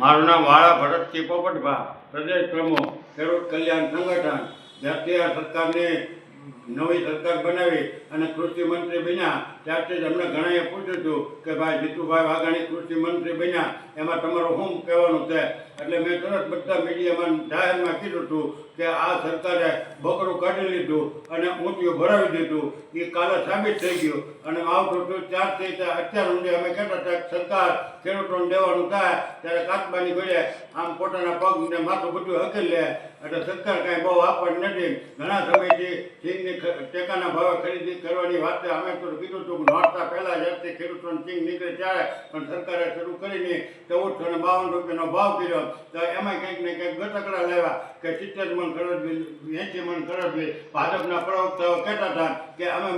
મારું નામ વાળા ભરતસિંહ પોપટભા પ્રદેશ પ્રમુખ ખેડૂત કલ્યાણ સંગઠન જાતીય સરકારની નવી સરકાર બનાવી અને કૃષિ મંત્રી બન્યા. ત્યારથી જ અમને ઘણાએ પૂછ્યું હતું કે ભાઈ, જીતુભાઈ વાઘાણી કૃષિ મંત્રી બન્યા. એમાં તમારું શું કહેવાનું છે? એટલે મેં તરત બધા મીડિયામાં જાહેરમાં કીધું હતું કે આ સરકારે બકરું કાઢી લીધું અને ઊંધિયું ભરાવી દીધું. એ કાલે સાબિત થઈ ગયું. અને આવતું હતું ત્યારથી અત્યાર સુધી અમે કહેતા હતા સરકાર ખેડૂતોને દેવાનું થાય, ત્યારે કાચબાની ગળે આમ પોતાના પગને માથું બધું હકેલ. લે એટલે સરકાર કાંઈ બહુ આપણને નથી. ઘણા સમયથી સિંગની ટેકાના ભાવે ખરીદી કરવાની વાત અમે તો કીધું હતું નોરતા પહેલા જ્યારથી ખેડૂતોને ચીંગ નીકળે ત્યારે, પણ સરકારે શરૂ કરીને ચૌદસો ને બાવન રૂપિયાનો ભાવ કર્યો. તો એમાં કંઈક ને કંઈક ગતકડા લાવ્યા કે સિત્તેર મણ ખરડવી એંસી મણ ખરડવી ભાજપના પ્રવક્તાઓ કહેતા હતા કે અમે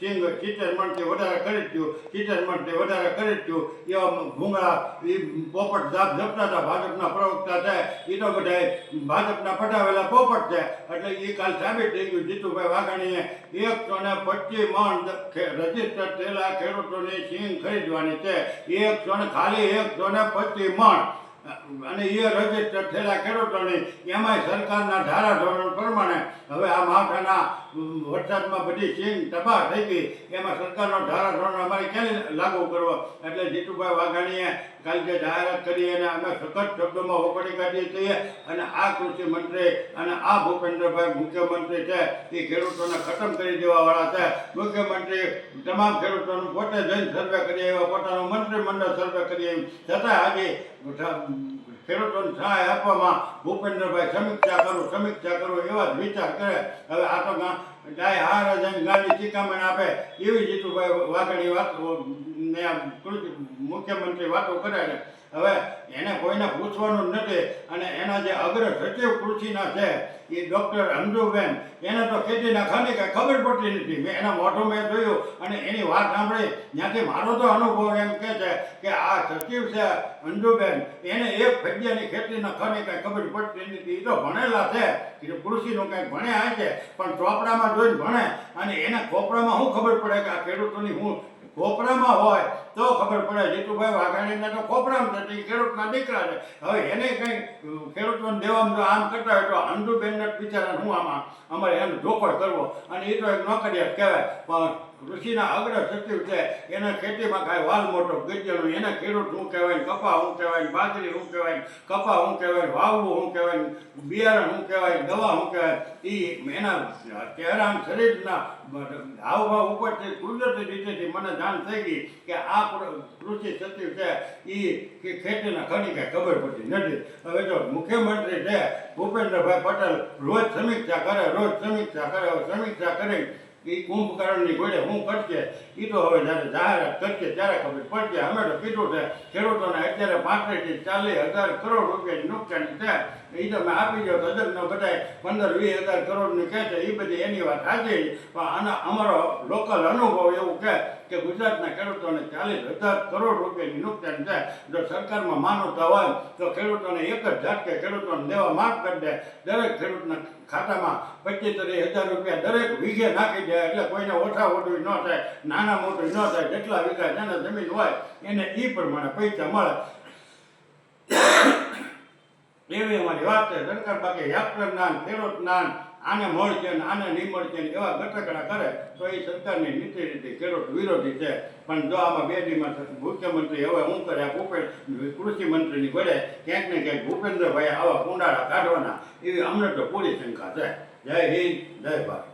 સિંગ સિત્તેર મણથી વધારે ખરીદ્યું, સિત્તેર મણથી વધારે ખરીદ્યું. એવા ભૂંગળા એ પોપટ જાપ જપતા હતા, ભાજપના પ્રવક્તા છે એ તો બધા ભાજપના પટાવેલા પોપટ છે. એટલે એ કાલ સાબિત થઈ ગયું, જીતુભાઈ વાઘાણીએ એકસો ને પચીસ મણ રજિસ્ટર થયેલા ખેડૂતોની સિંગ ખરીદવાની છે. એકસો ને ખાલી એકસો ને પચીસ મણ. અને એ રજિસ્ટર થયેલા ખેડૂતોને એમાંય સરકારના ધારા ધોરણ પ્રમાણે હવે આ માવઠાના વરસાદમાં બધી સીન તબાહ થઈ ગઈ. એમાં સરકારનો ધારા ધોરણ અમારે ક્યાં લાગુ કરવો? એટલે જીતુભાઈ વાઘાણીએ કાલ જે જાહેરાત કરી અને અમે સખત શબ્દોમાં હોકડી કાઢીએ છીએ. અને આ કૃષિ મંત્રી અને આ ભૂપેન્દ્રભાઈ મુખ્યમંત્રી છે, એ ખેડૂતોને ખતમ કરી દેવાવાળા છે. મુખ્યમંત્રી તમામ ખેડૂતોનું પોતે જઈને સર્વે કરી આવ્યા પોતાનું મંત્રીમંડળ સર્વે કરી આવ્યું છતાં આજે ખેડૂતોને સહાય આપવામાં ભૂપેન્દ્રભાઈ સમીક્ષા કરું, સમીક્ષા કરો એવા જ વિચાર કરે. હવે આ તો ગાય હાર ગાડી ચીકામણ આપે. એવી જીતુભાઈ વાઘણી વાતો મુખ્યમંત્રી વાતો કરે છે. હવે એને કોઈને પૂછવાનું નથી અને એના જે અગ્ર સચિવ કૃષિના છે, એ ડૉક્ટર અંજુબેન એને તો ખેતીના ખાની કાંઈ ખબર પડતી નથી. મેં એના મોઢું મેં જોયું અને એની વાત સાંભળી. ત્યાંથી મારો તો અનુભવ એમ કહે છે કે આ સચિવ છે અંજુબેન એને એક ફેડિયાની ખેતીના ખાલી કાંઈ ખબર પડતી નથી. એ તો ભણેલા છે. એ કૃષિનું કાંઈક ભણ્યા છે. પણ ચોપડામાં જોઈને ભણે અને એને ખોપડામાં શું ખબર પડે કે આ ખેડૂતોની હું ખોપરામાં હોય તો ખબર પડે. જીતુભાઈ વાઘાણીને તો થતી એ ખેડૂતના દીકરા છે. હવે એને કંઈ ખેડૂતોને દેવામાં જો આમ કરતા હોય તો અંધુબેનને બિચારા હું આમાં, અમારે એનો ધોપડ કરવો. અને એ તો એક નોકરિયાત કહેવાય. પણ કૃષિના અગ્ર સચિવ છે, એના ખેતીમાં કાંઈ વાલ મોટો ગજ્જનું એને ખેડૂત શું કહેવાય ને કપા શું કહેવાય બાજરી શું કહેવાય ને કપા શું કહેવાય વાવવું શું કહેવાય બિયારણ શું કહેવાય દવા શું કહેવાય એ એના ચહેરા શરીરના હાવભાવ ઉપરથી કુદરતી રીતેથી મને જાણ થઈ ગઈ કે આ કૃષિ સચિવ છે એ ખેતીના ઘણી કાંઈ ખબર પડતી નથી. હવે જો મુખ્યમંત્રી છે, ભૂપેન્દ્રભાઈ પટેલ રોજ સમીક્ષા કરે, રોજ સમીક્ષા કરે સમીક્ષા કરી એ કુંભકર્ણની ઘોડે હું કરશે એ તો હવે જ્યારે જાહેરાત કરશે ત્યારે ખબર પડશે અમે તો કીધું છે, ખેડૂતોને અત્યારે પાંત્રીસથી ચાલીસ હજાર કરોડ રૂપિયાની નુકસાની છે. એ તો મેં આપી દો તો તજજ્ઞો બધાય પંદર વીસ હજાર કરોડની કહે છે એ બધી એની વાત સાચી પણ આના, અમારો લોકલ અનુભવ એવું કહે કે ગુજરાતના ખેડૂતોને ચાલીસ હજાર કરોડ રૂપિયાની નુકસાન છે જો સરકારમાં માનવતા હોય, તો ખેડૂતોને એક જ ઝાટકે ખેડૂતોને દેવા માફ કરી દે. દરેક ખેડૂતના ખાતામાં પચીસ ત્રીસ હજાર રૂપિયા દરેક વીઘે નાખી દે, એટલે કોઈને ઓછા ઓછું ન થાય, નાના મોટું ન થાય, જેટલા વીઘા જેને જમીન હોય, એને એ પ્રમાણે પૈસા મળે. એવી અમારી વાત છે. સરકાર બાકી યાત્રા જ્ઞાન ખેડૂત જ્ઞાન આને મળશે ને આને નહીં મળશે ને એવા ગટકડા કરે, તો એ સરકારની નીતિ રીતે ખેડૂત વિરોધી છે. પણ જો આમાં બે દીમાં મુખ્યમંત્રી હવે હું કરે? ભૂપેન્દ્ર કૃષિ મંત્રીની વડે ક્યાંક ને ક્યાંક ભૂપેન્દ્રભાઈ આવા કુંડાળા કાઢવાના. એવી અમને તો પૂરી શંકા છે. જય હિન્દ, જય ભારત.